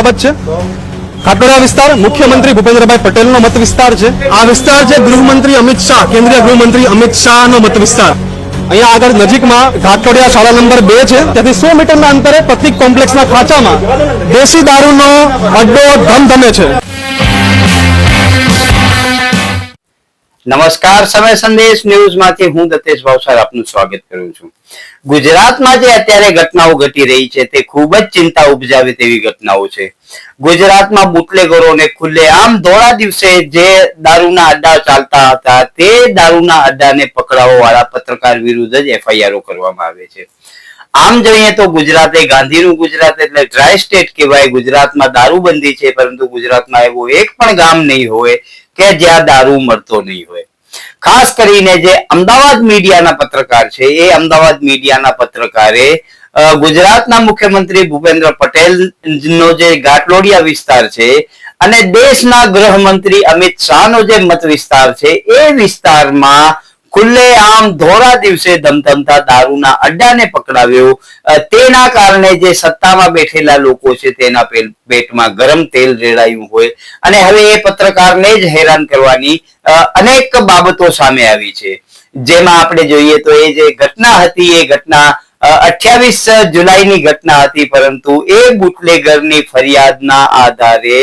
બાબત છે. કાટોડા વિસ્તાર, મુખ્યમંત્રી ભૂપેન્દ્રભાઈ પટેલનો મત વિસ્તાર છે. આ વિસ્તાર છે ગૃહમંત્રી અમિત શાહ, કેન્દ્રીય ગૃહમંત્રી અમિત શાહનો મત વિસ્તાર અહીંયા આગળ નજીકમાં ઘાટોડિયા શાળા નંબર બે છે. ત્યાંથી સો મીટરના અંતરે પ્રતિક કોમ્પ્લેક્સના ખાંચામાં દેશી દારૂનો અડ્ડો ધમધમે છે. નમસ્કાર, સમય સંદેશ ન્યૂઝમાંથી હું દતેશ ભાવસાર આપનું સ્વાગત કરું છું. ગુજરાતમાં જે અત્યારે ઘટનાઓ ઘટી રહી છે તે ખૂબ જ ચિંતા ઉપજાવે તેવી ઘટનાઓ છે. ગુજરાતમાં બુટલેગરોને ખુલ્લે આમ ધોળા દિવસે જે દારૂના અડ્ડા ચાલતા હતા તે દારૂના અડ્ડાને પકડાવવા વાળા પત્રકાર વિરુદ્ધ જ એફઆઈઆરો કરવામાં આવે છે. આમ જોઈએ તો ગુજરાત ગાંધીનું ગુજરાત એટલે ડ્રાય સ્ટેટ કહેવાય. ગુજરાતમાં દારૂબંધી છે, પરંતુ ગુજરાતમાં એવું એક પણ ગામ નહીં હોય કે જ્યાં દારૂ મળતો નહીં હોય. ખાસ કરીને જે અમદાવાદ મીડિયાના પત્રકાર છે, એ અમદાવાદ મીડિયાના પત્રકારે ગુજરાતના મુખ્યમંત્રી ભૂપેન્દ્ર પટેલ નો જે ઘાટલોડિયા વિસ્તાર છે અને દેશના ગૃહમંત્રી અમિત શાહનો જે મત વિસ્તાર છે, એ વિસ્તારમાં ખુલ્લે આમ ધોળા દિવસે ધમધમતા દારૂના અડ્ડાને પકડાવ્યો. તેના કારણે જે સત્તામાં બેઠેલા લોકો છે તેના પેટમાં ગરમ તેલ રેડાયું હોય. અને હવે એ પત્રકારને જ હેરાન કરવાની અનેક બાબતો સામે આવી છે. જેમાં આપણે જોઈએ તો એ જે ઘટના હતી, એ ઘટના અઠ્યાવીસ જુલાઈની ઘટના હતી, પરંતુ એ બુટલેગરની ફરિયાદના આધારે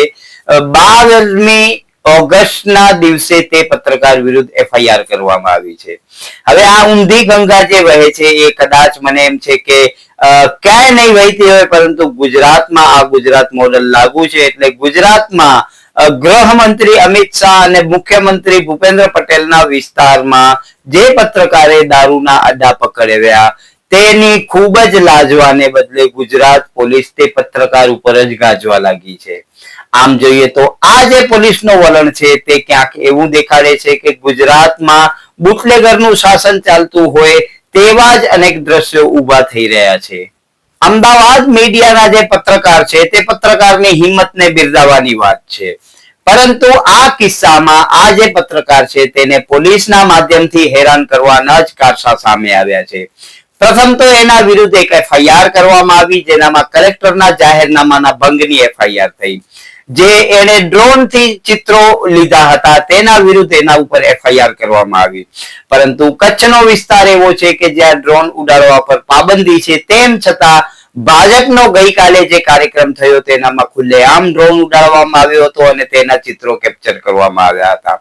બારમી ઓગસ્ટના દિવસે તે પત્રકાર વિરુદ્ધ એફઆઈઆર કરવામાં આવી છે. હવે આ ઊંધી ગંગા જે વહે છે એ કદાચ મને એમ છે કે ક્યાંય નહીં વહેતી હોય, પરંતુ ગુજરાતમાં આ ગુજરાત મોડલ લાગુ છે. એટલે ગુજરાતમાં ગૃહમંત્રી અમિત શાહ અને મુખ્યમંત્રી ભૂપેન્દ્ર પટેલના વિસ્તારમાં જે પત્રકારે દારૂના અડ્ડા પકડ્યા, તેની ખૂબ જ લાજવાને બદલે ગુજરાત પોલીસ તે પત્રકાર ઉપર જ ગાજવા લાગી છે. આમ જોઈએ તો આ જે પોલીસનું વલણ છે તે ક્યાંક એવું દેખાડે છે કે ગુજરાતમાં બુટલેગરનું શાસન ચાલતું હોય તેવા જ અનેક દ્રશ્યો ઊભા થઈ રહ્યા છે. અમદાવાદ મીડિયાના જે પત્રકાર છે તે પત્રકારની હિંમતને બિરદાવવાની વાત છે. પરંતુ આ કિસ્સામાં આ જે પત્રકાર છે તેને પોલીસના માધ્યમથી હેરાન કરવાના જ કારસા સામે આવ્યા છે. પ્રથમ તો એના વિરુદ્ધ એક એફઆઈઆર કરવામાં આવી, જેનામાં કલેક્ટરના જાહેરનામાના ભંગની એફઆઈઆર થઈ. જે એને ડ્રોનથી ચિત્રો લીધા હતા, તેના વિરુદ્ધ એના ઉપર એફઆઈઆર કરવામાં આવી. પરંતુ કચ્છનો વિસ્તાર એવો છે કે જ્યાં ડ્રોન ઉડાડવા પર પાબંદી છે, તેમ છતાં ભાજપનો ગઈકાલે જે કાર્યક્રમ થયો તેનામાં ખુલ્લેઆમ ડ્રોન ઉડાડવામાં આવ્યો હતો અને તેના ચિત્રો કેપ્ચર કરવામાં આવ્યા હતા.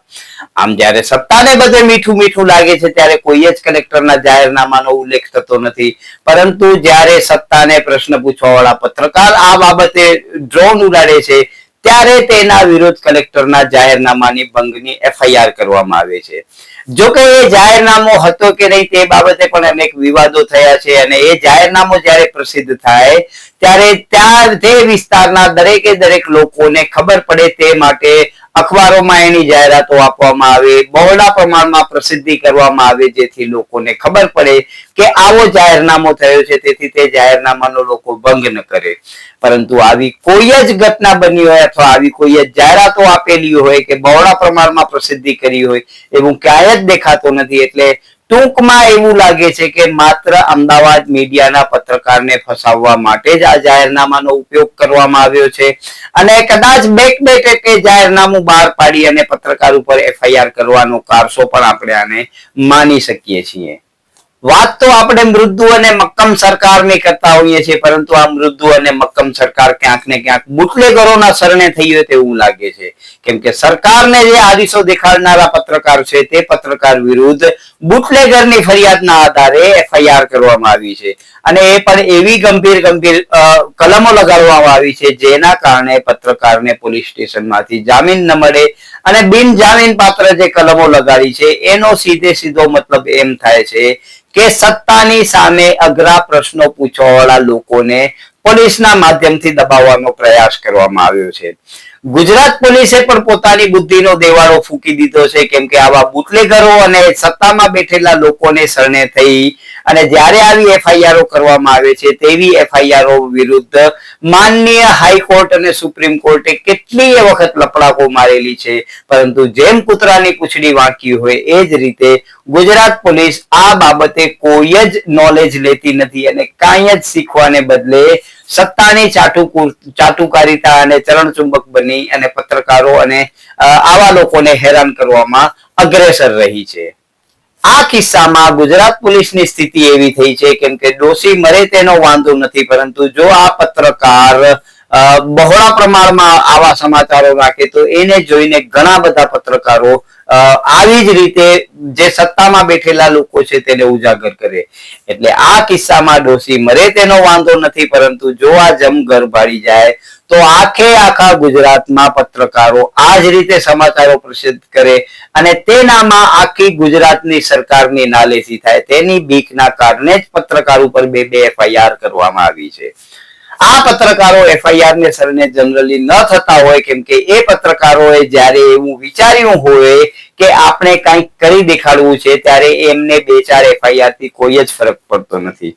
આમ જ્યારે સત્તાને બધે મીઠું મીઠું લાગે છે, ત્યારે કોઈ જ કલેક્ટરના જાહેરનામાનો ઉલ્લેખ થતો નથી. પરંતુ જ્યારે સત્તાને પ્રશ્ન પૂછવા વાળા પત્રકાર આ બાબતે ડ્રોન ઉડાડે છે ત્યારે તેના વિરુદ્ધ કલેક્ટરના જાહેરનામાની ભંગની એફઆઈઆર કરવામાં આવે છે. જો કે એ જાહેરનામો હતો કે નહીં તે બાબતે પણ અનેક વિવાદો થયા છે અને એ જાહેરનામો જ્યારે પ્રસિદ્ધ થાય, ત્યારે ત્યાં તે વિસ્તારના દરેકે દરેક લોકોને ખબર પડે તે માટે અખબારોમાં એની જાહેરાતો આપવામાં આવે, બહોળા પ્રમાણમાં પ્રસિદ્ધિ કરવામાં આવે, જેથી લોકોને ખબર પડે કે આવો જાહેરનામો થયો છે, તેથી તે જાહેરનામાનો લોકો ભંગ ન કરે. પરંતુ આવી કોઈ જ ઘટના બની હોય અથવા આવી કોઈ જ જાહેરાતો આપેલી હોય કે બહોળા પ્રમાણમાં પ્રસિદ્ધિ કરી હોય, એવું ક્યાંય જ દેખાતો નથી. એટલે ટૂંકમાં એવું લાગે છે કે માત્ર અમદાવાદ મીડિયાના પત્રકારને ફસાવવા માટે જ આ જાહેરનામાનો ઉપયોગ કરવામાં આવ્યો છે. અને કદાચ બેક બેક કે જાહેરનામું બહાર પાડી અને પત્રકાર ઉપર એફઆઈઆર કરવાનો કારસો પણ આપણે આને માની શકીએ છીએ. વાત તો આપણે મૃદુ અને મક્કમ સરકારની કરતા હોઈએ છીએ, પરંતુ આ મૃદુ અને મક્કમ સરકાર ક્યાંક ને ક્યાંક બુટલેગરોના શરણે થઈ હોય તેવું લાગે છે. કેમ કે સરકારને જે આદેશો દેખાડનારા પત્રકાર છે, તે પત્રકાર વિરુદ્ધ બુટલેગરની ફરિયાદના આધારે એફઆઈઆર કરવામાં આવી છે. અને એ પણ એવી ગંભીર ગંભીર કલમો લગાડવામાં આવી છે, જેના કારણે પત્રકારને પોલીસ સ્ટેશનમાંથી જામીન ન મળે અને બિનજામીન પાત્ર જે કલમો લગાડી છે, એનો સીધે સીધો મતલબ એમ થાય છે કે સત્તાની સામે અઘરા પ્રશ્નો પૂછવાવાળા લોકોને પોલીસના માધ્યમથી દબાવવાનો પ્રયાસ કરવામાં આવ્યો છે. ગુજરાત પોલીસે પણ પોતાની બુદ્ધિનો દેવાળો ફૂકી દીધો છે, કેમ કે આવા બુટલેગરો અને સત્તામાં બેઠેલા લોકોને શરણે થઈ અને જ્યારે આવી એફઆઈઆરઓ કરવામાં આવે છે, તેવી એફઆઈઆરઓ વિરુદ્ધ માનનીય હાઈકોર્ટ અને સુપ્રીમ કોર્ટે કેટલીય વખત લપડાકો મારેલી છે? પરંતુ જેમ કૂતરાની પૂંછડી વાંકી હોય, એ જ રીતે ગુજરાત પોલીસ આ બાબતે કોઈ જ નોલેજ લેતી નથી અને કાંઈ જ શીખવાને બદલે સત્તાની ચાટુ ચાટુકારિતા અને ચરણચુંબક બની અને પત્રકારો અને આવા લોકોને હેરાન કરવામાં અગ્રેસર રહી છે. આ કિસ્સામાં ગુજરાત પોલીસની સ્થિતિ એવી થઈ છે કેમ કે દોષી મરે તેનો વાંધો નથી, પરંતુ જો આ પત્રકાર બહોળા પ્રમાણમાં આવા સમાચારો રાખે તો એને જોઈને ઘણા બધા પત્રકારો આવી જ રીતે જે સત્તામાં બેઠેલા લોકો છે તેને ઉજાગર કરે. એટલે આ કિસ્સામાં ડોસી મરે તેનો વાંધો નથી, પરંતુ જો આ જમ ઘર ભાડી જાય, તો આખે આખા ગુજરાતમાં પત્રકારો આ જ રીતે સમાચારો પ્રસિદ્ધ કરે અને તેનામાં આખી ગુજરાતની સરકારની નાલેસી થાય. તેની બીકના કારણે જ પત્રકાર ઉપર બે બે એફઆઈઆર કરવામાં આવી છે. આ પત્રકારો એફઆઈઆર ને સરને જનરલી ન થતા હોય, કેમ કે એ પત્રકારોએ જ્યારે એવું વિચાર્યું હોય કે આપણે કંઈક કરી દેખાડવું છે, ત્યારે એમને બે ચાર એફઆઈઆરથી કોઈ જ ફરક પડતો નથી.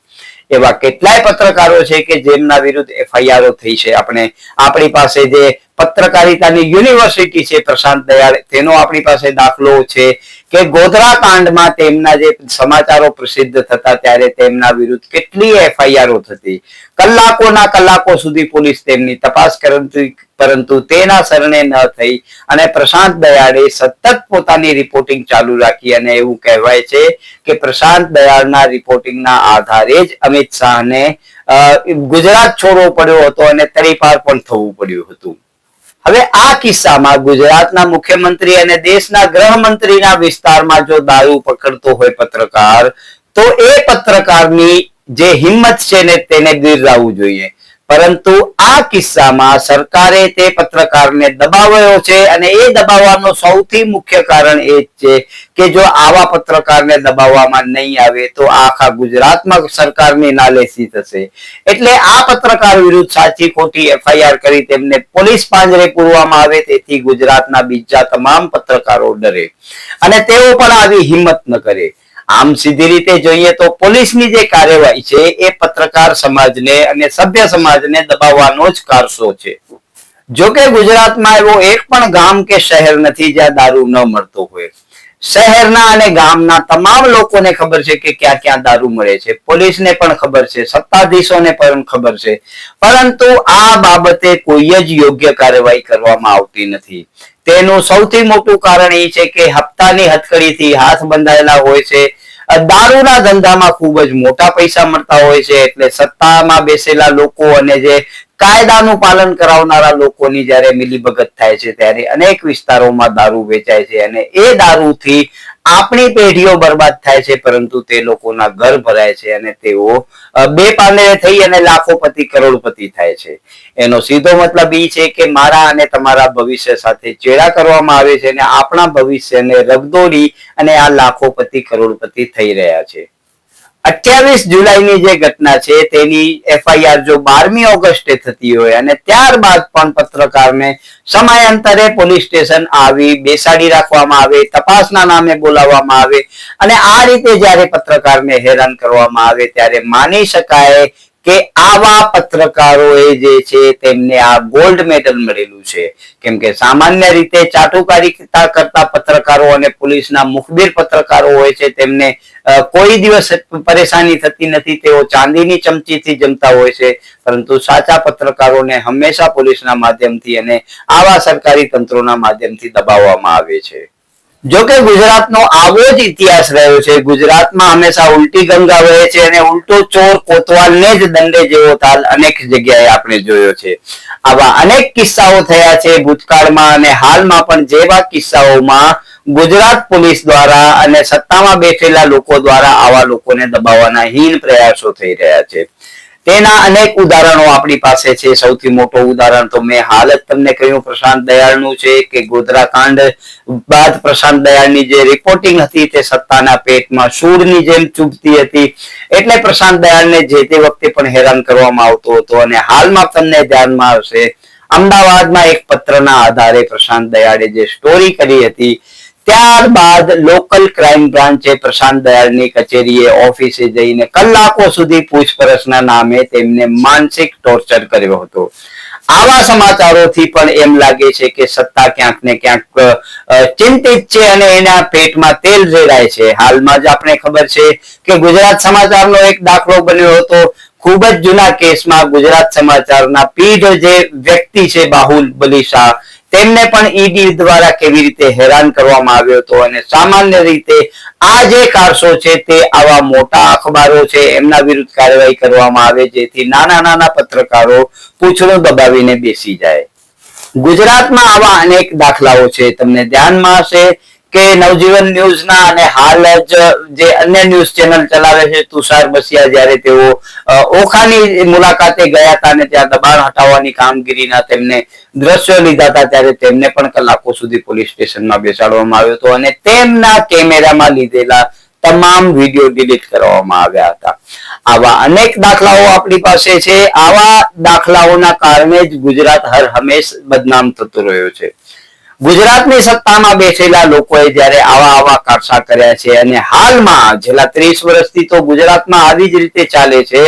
એવા કેટલાય પત્રકારો છે કે જેમના વિરુદ્ધ એફઆઈઆરો થઈ છે. આપણે આપણી પાસે જે પત્રકારિતાની યુનિવર્સિટી છે પ્રશાંત દયાળ. તેનો આપણી પાસે દાખલો છે કે ગોધરા કાંડમાં તેમના જે સમાચારો પ્રસિદ્ધ થતા ત્યારે તેમના વિરુદ્ધ કેટલી એફઆઈઆરો થતી. કલાકોના કલાકો સુધી પોલીસ તેમની તપાસ કરતી, પરંતુ તેના શરણે ન થઈ અને પ્રશાંત દયાળે સતત પોતાની રિપોર્ટિંગ ચાલુ રાખી અને એવું કહેવાય છે કે પ્રશાંત દયાળના રિપોર્ટિંગના આધારે જ અમિત શાહને ગુજરાત છોડવો પડ્યો હતો અને તરીપાર પણ થવું પડ્યું હતું. હવે આ કિસ્સામાં ગુજરાતના મુખ્યમંત્રી અને દેશના ગૃહમંત્રીના વિસ્તારમાં જો દારૂ પકડતો હોય પત્રકાર, તો એ પત્રકારની જે હિંમત છે ને તેને બિરદાવવું જોઈએ. પરંતુ આ કિસ્સામાં સરકારે તે પત્રકારને દબાવ્યો છે અને એ દબાવવાનું સૌથી મુખ્ય કારણ એ જ છે કે જો આવા પત્રકારને દબાવવામાં નહીં આવે તો આખા ગુજરાતમાં સરકારની નાલેસી થશે. એટલે આ પત્રકાર વિરુદ્ધ સાચી ખોટી એફઆઈઆર કરી તેમને પોલીસ પાંજરે પૂરવામાં આવે તેથી ગુજરાતના બીજા તમામ પત્રકારો ડરે. અને તેઓ પણ આવી હિંમત ન કરે. આમ સીધી રીતે જોઈએ તો પોલીસની જે કાર્યવાહી છે, એ પત્રકાર સમાજને અને સભ્ય સમાજને દબાવવાનો જ કારસો છે. જો કે ગુજરાતમાં એવો એક પણ ગામ કે શહેર નથી જ્યાં દારૂ ન મળતો હોય. શહેરના અને ગામના તમામ લોકોને ખબર છે કે ક્યાં ક્યાં દારૂ મળે છે. પોલીસને પણ ખબર છે, સત્તાધીશોને પણ ખબર છે. પરંતુ આ બાબતે કોઈ જ યોગ્ય કાર્યવાહી કરવામાં આવતી નથી. તેનું સૌથી મોટું કારણ એ છે કે હપ્તાની હથકડીથી હાથ બંધાયેલા હોય છે. દારૂના ધંધામાં ખૂબ જ મોટા પૈસા મળતા હોય છે, એટલે સત્તામાં બેસેલા લોકો અને જે કાયદાનું પાલન કરાવનારા લોકોની જ્યારે મિલીભગત થાય છે, ત્યારે અનેક વિસ્તારોમાં દારૂ વેચાય છે અને એ દારૂથી આપણી પેઢીઓ બરબાદ થાય છે, પરંતુ તે લોકોના ઘર ભરાય છે અને તેઓ બે પાને થઈ અને લાખોપતિ કરોડપતિ થાય છે. એનો સીધો મતલબ એ છે કે મારા અને તમારા ભવિષ્ય સાથે ચેડા કરવામાં આવે છે અને આપણા ભવિષ્યને રગદોડી અને આ લાખોપતિ કરોડપતિ થઈ રહ્યા છે. અઠ્યાવીસ જુલાઈની જે ઘટના છે, તેની એફઆઈઆર જો બારમી ઓગસ્ટે થતી હોય અને ત્યારબાદ પણ પત્રકારને સમયાંતરે પોલીસ સ્ટેશન આવી બેસાડી રાખવામાં આવે, તપાસના નામે બોલાવવામાં આવે અને આ રીતે જ્યારે પત્રકારને હેરાન કરવામાં આવે, ત્યારે માની શકાય કે આવા પત્રકારોએ જે છે તેમને આ ગોલ્ડ મેડલ મળેલું છે. કેમ કે સામાન્ય રીતે ચાટુકારિતા કરતા પત્રકારો અને પોલીસના મુખબીર પત્રકારો હોય છે તેમને કોઈ દિવસ પરેશાની થતી નથી, તેઓ ચાંદીની ચમચીથી જમતા હોય છે. પરંતુ સાચા પત્રકારોને હંમેશા પોલીસના માધ્યમથી અને આવા સરકારી તંત્રોના માધ્યમથી દબાવવામાં આવે છે. જો કે ગુજરાતનો આવો જ ઇતિહાસ રહ્યો છે. ગુજરાતમાં હંમેશા ઉલટી ગંગા વહે છે અને ઉલટો ચોર કોતવાલને જ દંડે જેવો તાલ અનેક જગ્યાએ આપણે જોયો છે. આવા અનેક કિસ્સાઓ થયા છે ભૂતકાળમાં અને હાલમાં પણ જેવા કિસ્સાઓમાં ગુજરાત પોલીસ દ્વારા અને સત્તામાં બેઠેલા લોકો દ્વારા આવા લોકોને દબાવવાના હીન પ્રયાસો થઈ રહ્યા છે. તેના અનેક ઉદાહરણો આપણી પાસે છે. સૌથી મોટો ઉદાહરણ તો મેં હાલ જ તમને કહ્યું, પ્રશાંત દયાળનું છે કે ગોધરા કાંડ બાદ પ્રશાંત દયાળની જે રિપોર્ટિંગ હતી તે સત્તાના પેટમાં શૂળની જેમ ચૂપતી હતી. એટલે પ્રશાંત દયાળને જે તે વખતે પણ હેરાન કરવામાં આવતો હતો અને હાલમાં તમને ધ્યાનમાં આવશે, અમદાવાદમાં એક પત્રના આધારે પ્રશાંત દયાળે જે સ્ટોરી કરી હતી ત્યારબાદ લોકલ ક્રાઇમ બ્રાન્ચે પ્રશાંત દયાળની કચેરીએ ઓફિસે જઈને કલાકો સુધી પૂછપરછના નામે તેમને માનસિક ટોર્ચર કર્યો હતો. આવા સમાચારોથી પણ એમ લાગે છે કે સત્તા ક્યાંક ને ક્યાંક ચિંતિત છે અને એના પેટમાં તેલ રેડાય છે. હાલમાં જ આપણે ખબર છે કે ગુજરાત સમાચારનો એક દાખલો બન્યો હતો. ખૂબ જ જૂના કેસમાં ગુજરાત સમાચારના પીઢ જે વ્યક્તિ છે, બાહુલ બલી શાહ તેમને પણ ઈડી દ્વારા કેવી રીતે હેરાન કરવામાં આવ્યો હતો અને સામાન્ય રીતે આ જે કારસો છે તે આવા મોટા અખબારો છે એમના વિરુદ્ધ કાર્યવાહી કરવામાં આવે જેથી નાના નાના પત્રકારો પૂછડું દબાવીને બેસી જાય. ગુજરાતમાં આવા અનેક દાખલાઓ છે. તમને ધ્યાનમાં હશે કે નવજીવન ન્યૂઝના અને હાલ જ જે અન્ય ન્યૂઝ ચેનલ ચલાવે છે, તુષાર બસિયા જ્યારે તેઓ ઓખાની મુલાકાતે ગયા હતા અને ત્યાં દબાણ હટાવવાની કામગીરીના તેમને દ્રશ્યો લીધા હતા, ત્યારે તેમને પણ કલાકો સુધી પોલીસ સ્ટેશનમાં બેસાડવામાં આવ્યો હતો અને તેમના કેમેરામાં લીધેલા તમામ વીડિયો ડિલીટ કરવામાં આવ્યા હતા. આવા અનેક દાખલાઓ આપણી પાસે છે. આવા દાખલાઓના કારણે જ ગુજરાત હર હંમેશ બદનામ થતું રહ્યો છે. ગુજરાતની સત્તામાં બેઠેલા લોકોએ જ્યારે આવા આવા કારસા કર્યા છે અને હાલમાં છેલ્લા ત્રીસ વર્ષથી તો ગુજરાતમાં આવી જ રીતે ચાલે છે.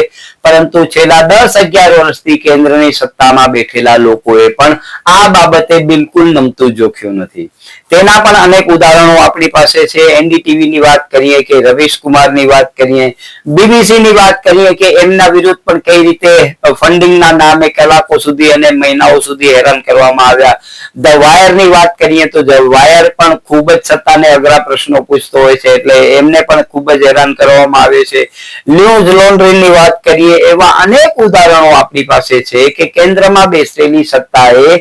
પરંતુ છેલ્લા દસ અગિયાર વર્ષથી કેન્દ્રની સત્તામાં બેઠેલા લોકોએ પણ આ બાબતે બિલકુલ નમતું જોખ્યું નથી. તેના પણ અનેક ઉદાહરણો આપણી પાસે છે. એનડીટીવી ની વાત કરીએ કે રવિશ કુમારની વાત કરીએ બીબીસી ની વાત કરીએ કે એમના વિરુદ્ધ પણ કઈ રીતે ફંડિંગના નામે કલાકો સુધી અને મહિનાઓ સુધી હેરાન કરવામાં આવ્યા. ધ વાયરની વાત કરીએ તો વાયર પણ ખૂબ જ સત્તાને અઘરા પ્રશ્નો પૂછતો હોય છે, એટલે એમને પણ ખૂબ જ હેરાન કરવામાં આવે છે. ન્યૂઝ લોન્ડ્રી ની વાત કરીએ એવા અનેક ઉદાહરણો આપણી પાસે છે કે કેન્દ્રમાં બેસેલી સત્તાએ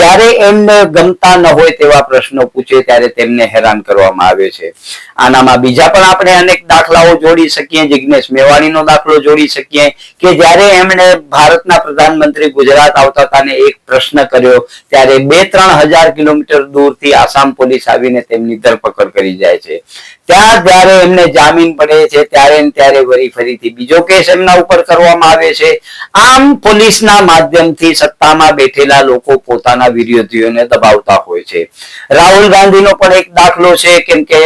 જ્યારે એમને ગમતા ન હોય તેવા પ્રશ્નો પૂછે ત્યારે તેમને હેરાન કરવામાં આવે છે. આનામાં બીજા પણ આપણે અનેક દાખલાઓ જોડી શકીએ જિજ્ઞેશ મેવાણીનો દાખલો જોડી શકીએ કે જ્યારે એમણે ભારતના પ્રધાનમંત્રી ગુજરાત આવતા હતા એક પ્રશ્ન કર્યો, ત્યારે બે ત્રણ હજાર કિલોમીટર દૂરથી આસામ પોલીસ આવીને તેમની ધરપકડ કરી જાય છે. ત્યાં જ્યારે એમને જામીન પડે છે, ત્યારે ત્યારે વળી ફરીથી બીજો કેસ એમના ઉપર કરવામાં આવે છે. આમ પોલીસના માધ્યમથી સત્તામાં બેઠેલા લોકો પોતાના વિરોધીઓને દબાવતા હોય છે. રાહુલ ગાંધીનો પણ એક દાખલો છે, કેમ કે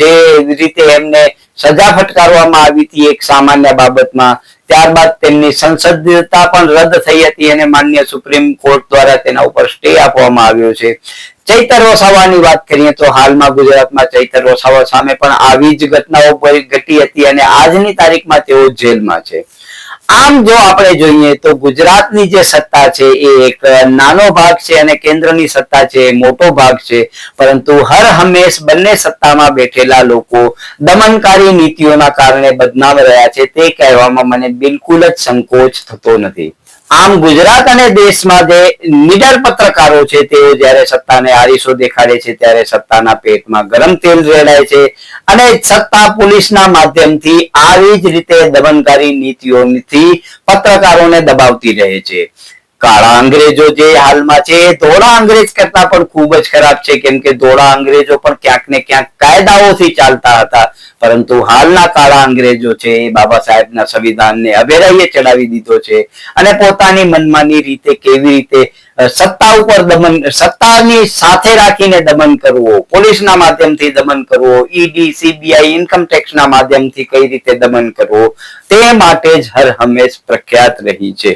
જે રીતે એમને સજા ફટકારવામાં આવી હતી એક સામાન્ય બાબતમાં, ત્યારબાદ તેમની સંસદીયતા પણ રદ થઈ હતી અને માન્ય સુપ્રીમ કોર્ટ દ્વારા તેના ઉપર સ્ટે આપવામાં આવ્યો છે. ચૈતર વસાવાની વાત કરીએ તો હાલમાં ગુજરાતમાં ચૈતર વસાવા સામે પણ આવી જ ઘટનાઓ ઘટી હતી અને આજની તારીખમાં તેઓ જેલમાં છે. આમ જો આપણે જોઈએ તો ગુજરાતની જે સત્તા છે એ એક નાનો ભાગ છે અને કેન્દ્રની સત્તા છે એ મોટો ભાગ છે. પરંતુ હર હંમેશ બંને સત્તામાં બેઠેલા લોકો દમનકારી નીતિઓના કારણે બદનામ રહ્યા છે તે કહેવામાં મને બિલકુલ જ સંકોચ થતો નથી. આમ ગુજરાત અને દેશમાં જે નિડર પત્રકારો છે તેઓ જ્યારે સત્તાને આરીસો દેખાડે છે, ત્યારે સત્તાના પેટમાં ગરમ તેલ રેડાય છે અને સત્તા પોલીસના માધ્યમથી આવી જ રીતે દમનકારી નીતિઓથી પત્રકારોને દબાવતી રહે છે. કાળા અંગ્રેજો જે હાલમાં છે, એ ધોળા અંગ્રેજ કરતા પણ ખૂબ જ ખરાબ છે, કેમ કે ધોળા અંગ્રેજો પણ ક્યાંક ને ક્યાંક કાયદાઓથી ચાલતા હતા. પરંતુ હાલના કાળા અંગ્રેજો છે, એ બાબા સાહેબના સંવિધાનને અભેરાઈએ ચડાવી દીધો છે અને પોતાની મનમાની રીતે કેવી રીતે સત્તા ઉપર દમન, સત્તાની સાથે રાખીને દમન કરવો, પોલીસના માધ્યમથી દમન કરવો, ઈડી, સીબીઆઈ ઇન્કમ ટેક્સના માધ્યમથી કઈ રીતે દમન કરવો, તે માટે જ હર હંમેશ પ્રખ્યાત રહી છે.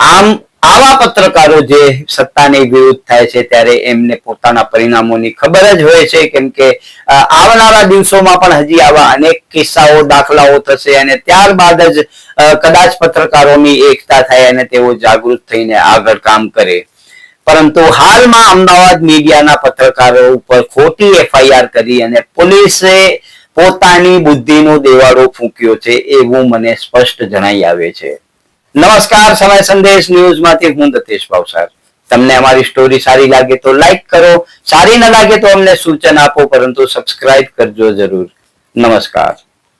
આમ આવા પત્રકારો જે સત્તાની વિરુદ્ધ થાય છે ત્યારે એમને પોતાના પરિણામોની ખબર જ હોય છે, કેમ કે આવનારા દિવસોમાં પણ હજી આવા અનેક કિસ્સાઓ, દાખલાઓ થશે અને ત્યારબાદ જ કદાચ પત્રકારોની એકતા થાય અને તેઓ જાગૃત થઈને આગળ કામ કરે. પરંતુ હાલમાં અમદાવાદ મીડિયાના પત્રકારો ઉપર ખોટી એફઆઈઆર કરી અને પોલીસે પોતાની બુદ્ધિનો દેવાળો ફૂંક્યો છે, એવું મને સ્પષ્ટ જણાઈ આવે છે. નમસ્કાર, સમય સંદેશ ન્યૂઝમાંથી હું દતેશ ભાવસાર. તમને અમારી સ્ટોરી સારી લાગે તો લાઈક કરો, સારી ન લાગે તો અમને સૂચન આપો, પરંતુ સબસ્ક્રાઇબ કરજો જરૂર. નમસ્કાર.